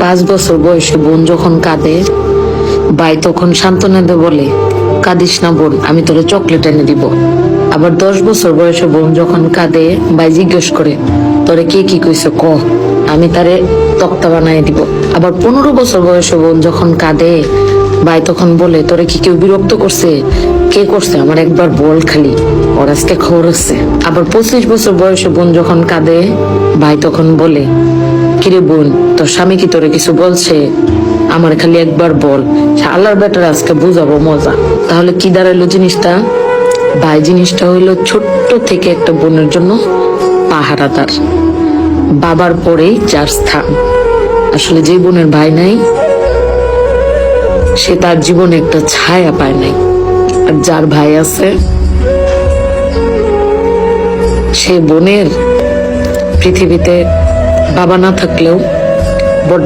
পাঁচ বছর বয়সে বোন যখন কাঁদে, ভাই তখন সান্ত্বনা দে বলে, কাঁদিস না বোন, আমি তোরে চকলেট এনে দিব। আবার দশ বছর বয়সে বোন যখন কাঁদে, ভাই জিজ্ঞেস করে, তোরে কে কি কইছে, ক? আমি তারে তক্তা বানাই দিব। আবার পনেরো বছর বয়সে বোন যখন কাঁদে ভাই তখন বলে, তোরে কি কেউ বিরক্ত করছে? কে করছে? আমার একবার বল খালি। ওর আজকে খবর আছে। আবার পঁচিশ বছর বয়সে বোন যখন কাঁদে, ভাই তখন বলে, কিরে বোন, তোর স্বামী কি তোরে কিছু বলছে? আমার খালি একবার বল। আল্লাহর বেটার আজকে বুঝাবো মজা। তাহলে কি দাঁড়াইলো জিনিসটা? ভাই জিনিসটা হইল ছোট্ট থেকে একটা বোনের জন্য পাহারাদার বাবার পরেই যার স্থান আসলে যে বোনের ভাই নাই সে তার জীবনে একটা ছায়া পায় নাই। আর যার ভাই আছে, সে বোনের পৃথিবীতে বাবা না থাকলেও বট